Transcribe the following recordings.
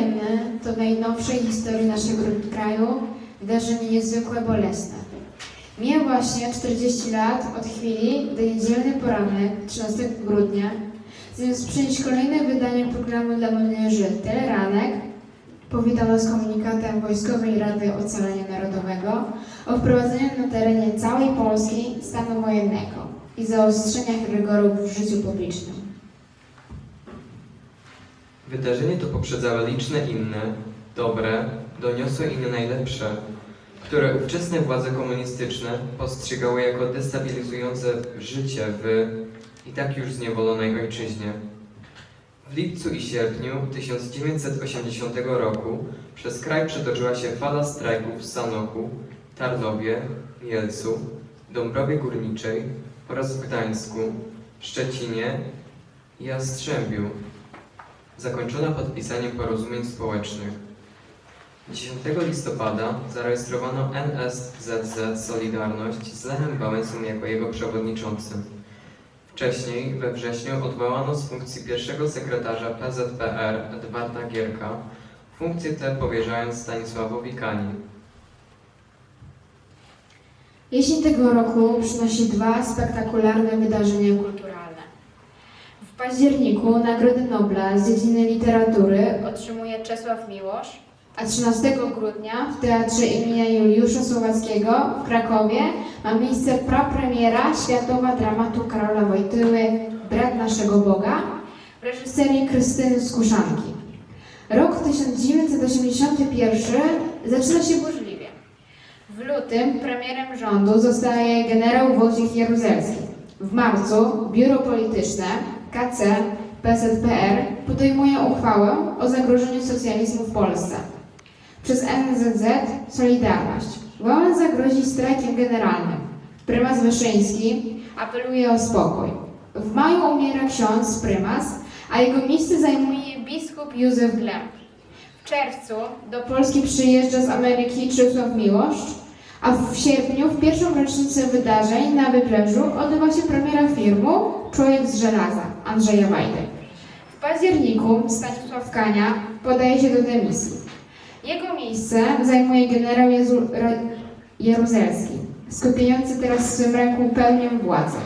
wojenne to w najnowszej historii naszego kraju wydarzenie niezwykle bolesne. Mija właśnie 40 lat od chwili, gdy niedzielny poranek 13 grudnia, zamiast przyjąć kolejne wydanie programu dla młodzieży Teleranek, powitano z komunikatem Wojskowej Rady Ocalenia Narodowego o wprowadzeniu na terenie całej Polski stanu wojennego i zaostrzeniach rygorów w życiu publicznym. Wydarzenie to poprzedzały liczne inne, dobre, doniosłe i najlepsze, które ówczesne władze komunistyczne postrzegały jako destabilizujące życie w i tak już zniewolonej ojczyźnie. W lipcu i sierpniu 1980 roku przez kraj przetoczyła się fala strajków w Sanoku, Tarnowie, Mielcu, Dąbrowie Górniczej oraz w Gdańsku, Szczecinie i Jastrzębiu, zakończona podpisaniem porozumień społecznych. 10 listopada zarejestrowano NSZZ Solidarność z Lechem Wałęsą jako jego przewodniczącym. Wcześniej, we wrześniu, odwołano z funkcji pierwszego sekretarza PZPR Edwarda Gierka, funkcję tę powierzając Stanisławowi Kani. Jesień tego roku przynosi dwa spektakularne wydarzenia kulturalne. W październiku Nagrodę Nobla z dziedziny literatury otrzymuje Czesław Miłosz, a 13 grudnia w Teatrze imienia Juliusza Słowackiego w Krakowie ma miejsce prapremiera światowa dramatu Karola Wojtyły Brat naszego Boga w reżyserii Krystyny Skuszanki. Rok 1981 zaczyna się burzliwie. W lutym premierem rządu zostaje generał Wojciech Jaruzelski. W marcu biuro polityczne KC PZPR podejmuje uchwałę o zagrożeniu socjalizmu w Polsce. Przez NZZ Solidarność. Wałęsa zagrozi strajkiem generalnym. Prymas Wyszyński apeluje o spokój. W maju umiera ksiądz prymas, a jego miejsce zajmuje biskup Józef Glem. W czerwcu do Polski przyjeżdża z Ameryki Czesław Miłosz, a w sierpniu, w pierwszą rocznicę wydarzeń na Wybrzeżu, odbywa się premiera filmu Człowiek z żelaza Andrzeja Wajdy. W październiku Stanisław Kania podaje się do dymisji. Jego miejsce zajmuje generał Jezu, Ra, Jaruzelski, skupiający teraz w swym ręku pełnię władzy.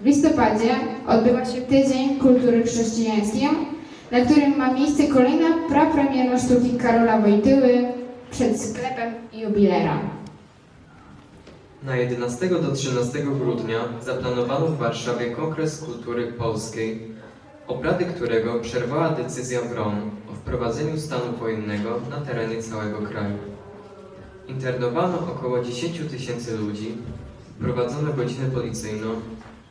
W listopadzie odbywa się Tydzień Kultury Chrześcijańskiej, na którym ma miejsce kolejna prapremiera sztuki Karola Wojtyły przed sklepem jubilera. Na 11 do 13 grudnia zaplanowano w Warszawie Kongres Kultury Polskiej, obrady którego przerwała decyzja WRON o wprowadzeniu stanu wojennego na terenie całego kraju. Internowano około 10 tysięcy ludzi, wprowadzono godzinę policyjną,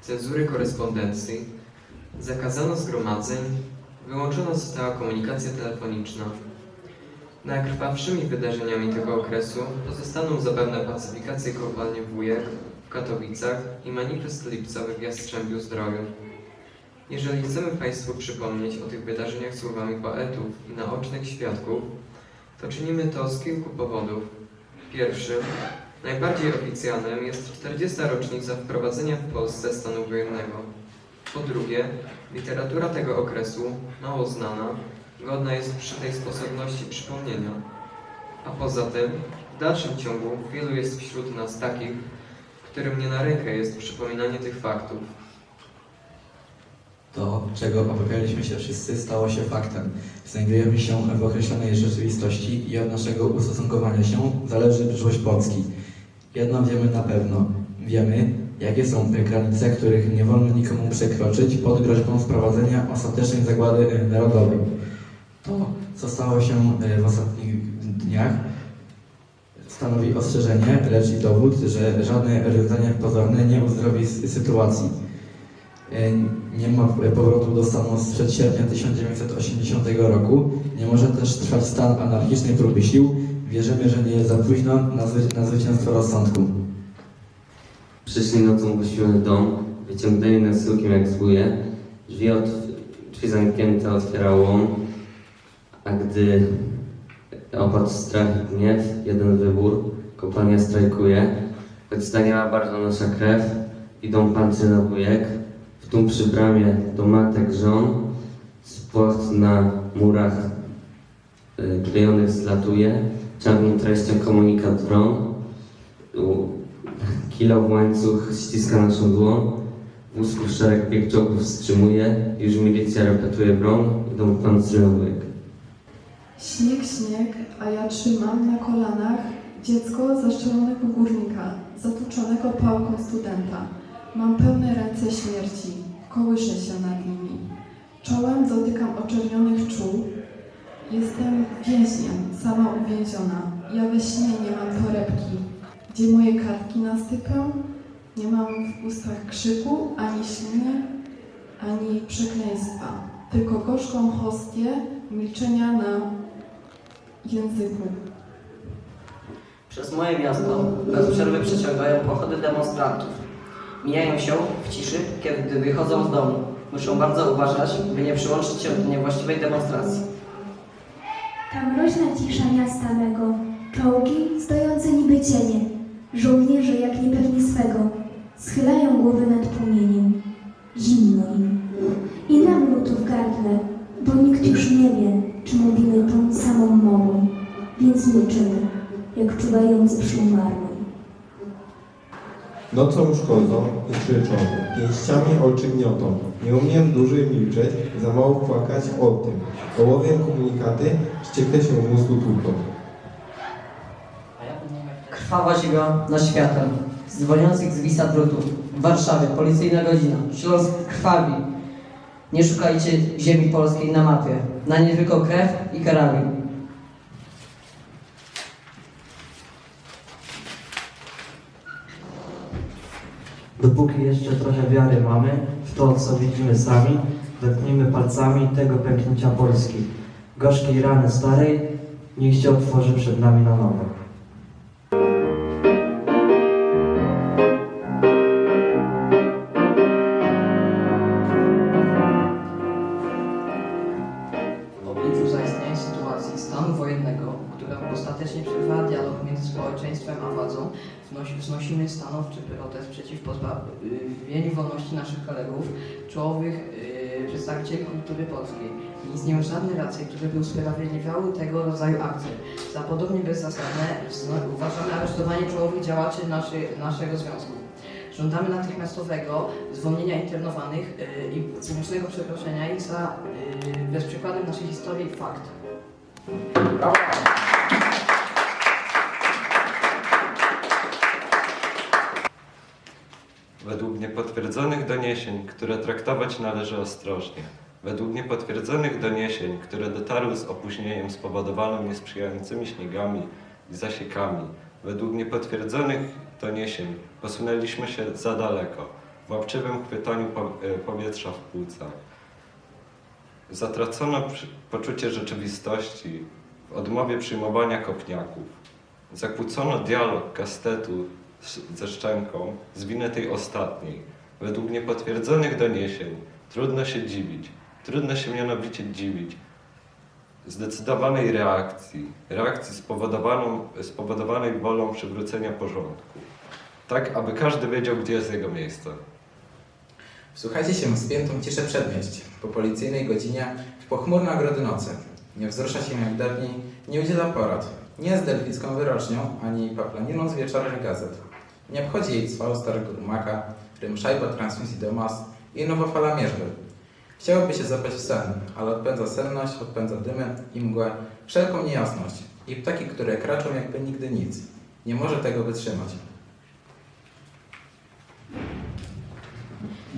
cenzurę korespondencji, zakazano zgromadzeń, wyłączona została komunikacja telefoniczna. Najkrwawszymi wydarzeniami tego okresu pozostaną zapewne pacyfikacje kopalni Wujek w Katowicach i manifest lipcowy w Jastrzębiu Zdroju. Jeżeli chcemy Państwu przypomnieć o tych wydarzeniach słowami poetów i naocznych świadków, to czynimy to z kilku powodów. Pierwszym, najbardziej oficjalnym jest 40. rocznica wprowadzenia w Polsce stanu wojennego. Po drugie, literatura tego okresu, mało znana, godna jest przy tej sposobności przypomnienia. A poza tym, w dalszym ciągu wielu jest wśród nas takich, którym nie na rękę jest przypominanie tych faktów. To, czego obawialiśmy się wszyscy, stało się faktem. Znajdujemy się w określonej rzeczywistości i od naszego ustosunkowania się zależy przyszłość Polski. Jedno wiemy na pewno. Wiemy, jakie są granice, których nie wolno nikomu przekroczyć pod groźbą wprowadzenia ostatecznej zagłady narodowej. To, co stało się e, w ostatnich dniach, stanowi ostrzeżenie, lecz i dowód, że żadne rozwiązanie pozorne nie uzdrowi sytuacji. E, Nie ma powrotu do stanu sprzed sierpnia 1980 roku. Nie może też trwać stan anarchicznej próby sił. Wierzymy, że nie jest za późno na, zwy- na zwycięstwo rozsądku. Przyszli nocą osiłek dom, wyciągnęli nas lukiem jak zbóje. Drzwi, drzwi zamknięte otwierał łom, a gdy opadł strach i gniew, jeden wybór, kopalnia strajkuje. Choć staniała bardzo nasza krew, idą pancy na wujek, w tum przy bramie do matek żon, spłot na murach y, klejonych zlatuje, czarną treścią komunikat u- kilo w łańcuch ściska naszą dłoń, w szereg bieg czołgów wstrzymuje, już milicja repetuje bron, idą pancyrowek. Śnieg, śnieg, a ja trzymam na kolanach dziecko zaszczelonego górnika, zatłuczonego pałką studenta. Mam pełne ręce śmierci, kołyszę się nad nimi. Czołem dotykam oczernionych czół. Jestem więźniem, sama uwięziona. Ja we śnie nie mam torebki, gdzie moje kartki na stypę. Nie mam w ustach krzyku, ani śliny, ani przekleństwa. Tylko gorzką hostię milczenia na języku. Przez moje miasto bez przerwy przeciągają pochody demonstrantów. Mijają się w ciszy, kiedy wychodzą z domu. Muszą bardzo uważać, by nie przyłączyć się do niewłaściwej demonstracji. Ta mroźna cisza miasta mego, czołgi stojące niby cienie, żołnierze jak niepewni swego, schylają głowy nad płomieniem. Zimno im. I nam lutu w gardle, bo nikt już nie wie, czy mówimy tą samą mową, więc milczymy, jak czuwający przy umarłym. Nocą szkodzą i krzyczą, pięściami oczy gniotą. Nie umiem dłużej milczeć, za mało płakać o tym. Ołowiem komunikaty, wściekle się w mózgu tłuką. Krwawa ziemia nad światem, dzwoniących z wisa drutów. W Warszawie policyjna godzina, Śląsk krwawi. Nie szukajcie ziemi polskiej na mapie. Na nie tylko krew i karabin. Dopóki jeszcze trochę wiary mamy w to, co widzimy sami, dotknijmy palcami tego pęknięcia Polski. Gorzkiej rany starej, niech się otworzy przed nami na nowo. Wolności naszych kolegów, czołowych yy, przedstawicieli kultury polskiej. I istnieją żadne racje, które by usprawiedliwiały tego rodzaju akcje. Za podobnie bezzasadne uważamy aresztowanie czołowych działaczy naszy, naszego związku. Żądamy natychmiastowego zwolnienia internowanych yy, i publicznego przeproszenia ich za yy, bezprzykładem naszej historii fakt. Według niepotwierdzonych doniesień, które traktować należy ostrożnie, według niepotwierdzonych doniesień, które dotarły z opóźnieniem spowodowanym niesprzyjającymi śniegami i zasiekami, według niepotwierdzonych doniesień posunęliśmy się za daleko w łapczywym chwytaniu e, powietrza w płucach. Zatracono poczucie rzeczywistości w odmowie przyjmowania kopniaków. Zakłócono dialog kastetu ze Szczęką z winy tej ostatniej. Według niepotwierdzonych doniesień trudno się dziwić, trudno się mianowicie dziwić zdecydowanej reakcji, reakcji spowodowaną, spowodowanej wolą przywrócenia porządku. Tak, aby każdy wiedział, gdzie jest jego miejsce. Wsłuchajcie się w spiętą ciszę przedmieść. Po policyjnej godzinie w pochmurne ogrody nocy. Nie wzrusza się jak dawniej, nie udziela porad. Nie jest delficką wyrocznią, ani paplaniną z wieczornych gazet. Nie obchodzi jej cwał starego rumaka, rym szajba transmisji do mas i nowa fala mierzwy. Chciałoby się zapaść w sen, ale odpędza senność, odpędza dymy i mgłę, wszelką niejasność. I ptaki, które kraczą jakby nigdy nic. Nie może tego wytrzymać.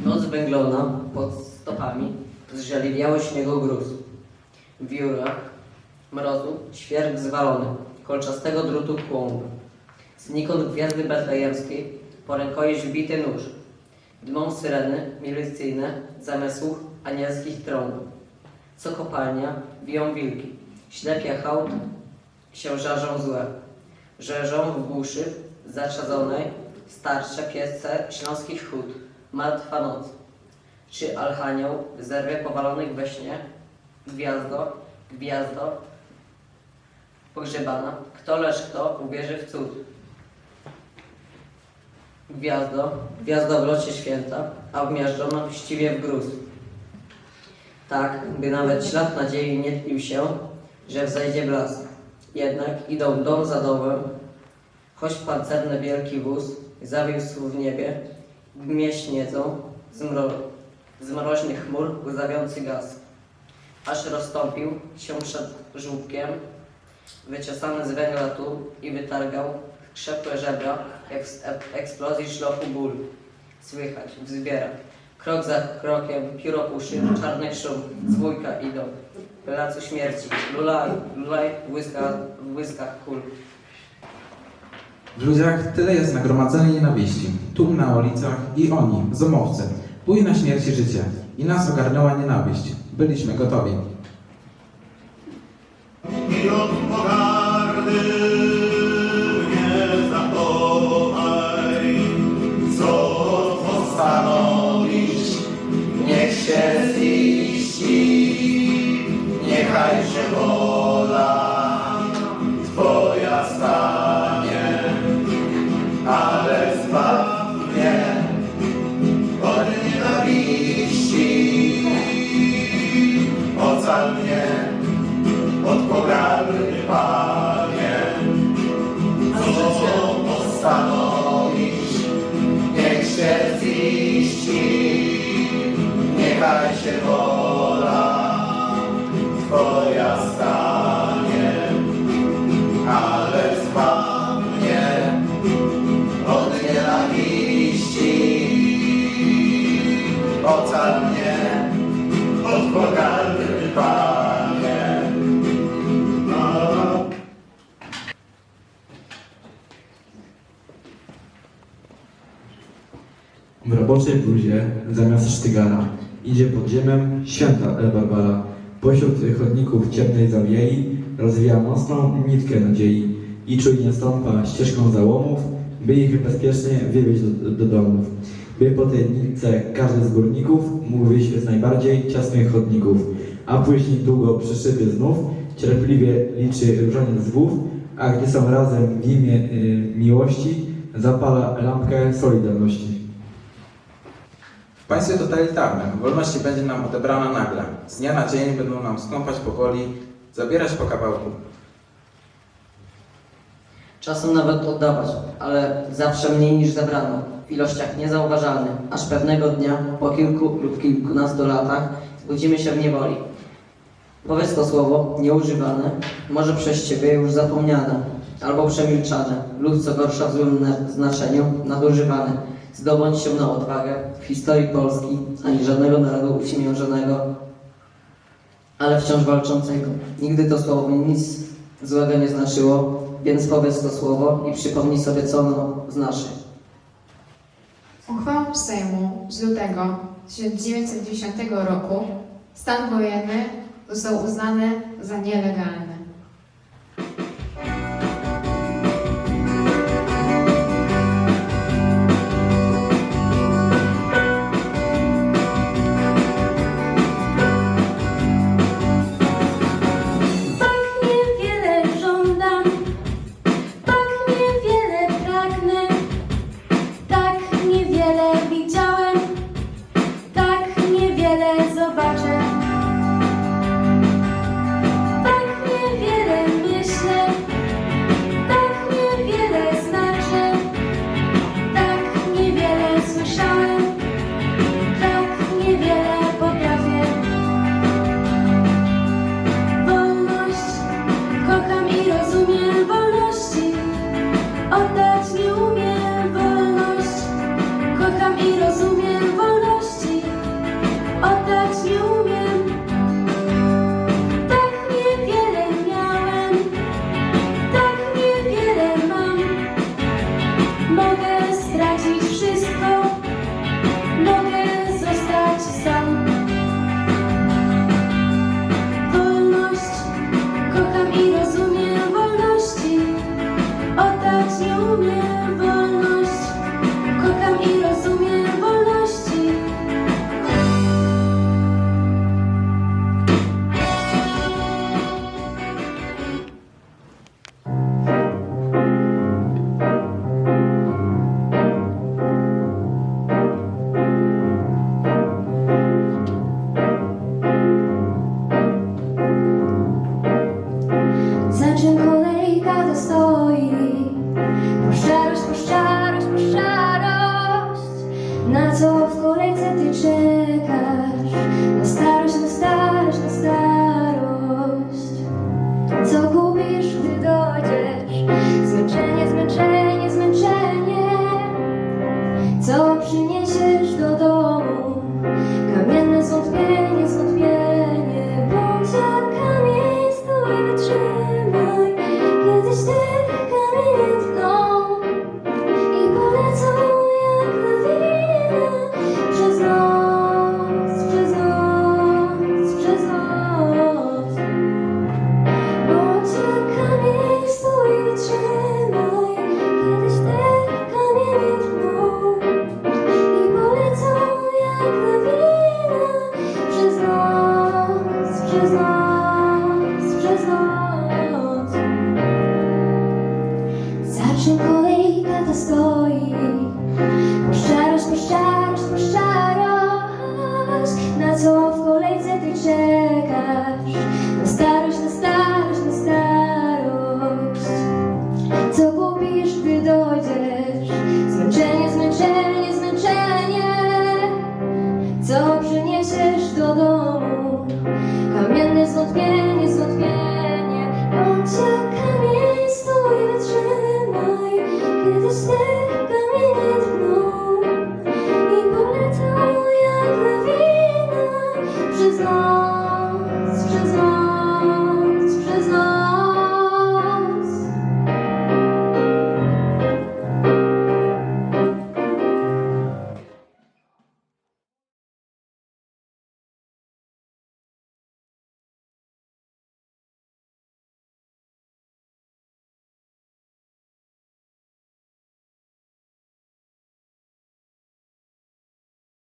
Noc węglona pod stopami zżeliwiały śniegu gruz. W wiórach mrozu świerk zwalony, kolczastego drutu kłąb. Znikąd gwiazdy betlejemskiej, po rękojeść wbity nóż. Dmą syreny milicyjne, słuch anielskich tron. Co kopalnia, biją wilki. Ślepia hałd, się żarzą złe. Żerzą w głuszy zaczadzonej starsze piesce śląskich hut. Martwa noc. Czy Alchanioł zerwie powalonych we śnie? Gwiazdo, gwiazdo, pogrzebana. Kto lecz kto uwierzy w cud? Gwiazdo, gwiazdo w locie święta, a wmiażdżona chciwie w gruz. Tak, by nawet ślad nadziei nie tlił się, że wzejdzie blask. Jednak idą dom za domem, choć pancerny wielki wóz zawiózł w niebie, gmie śniedzą z, mro, z mroźnych chmur łzawiący gaz. Aż rozstąpił się przed żółbkiem, wyczesany z węgla tu i wytargał krzepłe żebra, eksplozji szlochu ból. Słychać, wzbiera. Krok za krokiem, pióro uszy, czarny szum, z wujka idą. Placu śmierci, lulaj, lulaj w błyskach, w błyskach kul. W ludziach tyle jest nagromadzenia nienawiści, tłum na ulicach i oni, zomowcy, bój na śmierć i życie. I nas ogarnęła nienawiść. Byliśmy gotowi. i roboczej bluzie zamiast sztygara idzie pod ziemią święta E. Barbara. Pośród chodników ciemnej zawiei rozwija mocną nitkę nadziei i czujnie stąpa ścieżką załomów, by ich bezpiecznie wywieźć do, do domów. By po tej nitce każdy z górników mógł wyjść z najbardziej ciasnych chodników, a później długo przy szybie znów cierpliwie liczy różaniec zwów, a gdy są razem w imię y, miłości, zapala lampkę solidarności. W państwie totalitarnym wolności będzie nam odebrana nagle. Z dnia na dzień będą nam skąpać powoli, zabierać po kawałku. Czasem nawet oddawać, ale zawsze mniej niż zabrano, w ilościach niezauważalnych, aż pewnego dnia, po kilku lub kilkunastu latach, budzimy się w niewoli. Powiedz to słowo, nieużywane, może przez Ciebie już zapomniane, albo przemilczane, lub co gorsza w złym na- znaczeniu, nadużywane. Zdobądź się na odwagę w historii Polski, ani żadnego narodu uśmierzonego, ale wciąż walczącego. Nigdy to słowo mi nic złego nie znaczyło, więc powiedz to słowo i przypomnij sobie, co ono znaczy. Uchwałą Sejmu z lutego 1990 roku stan wojenny został uznany za nielegalny. soul. você. Stoi? Poszczarość, poszczarość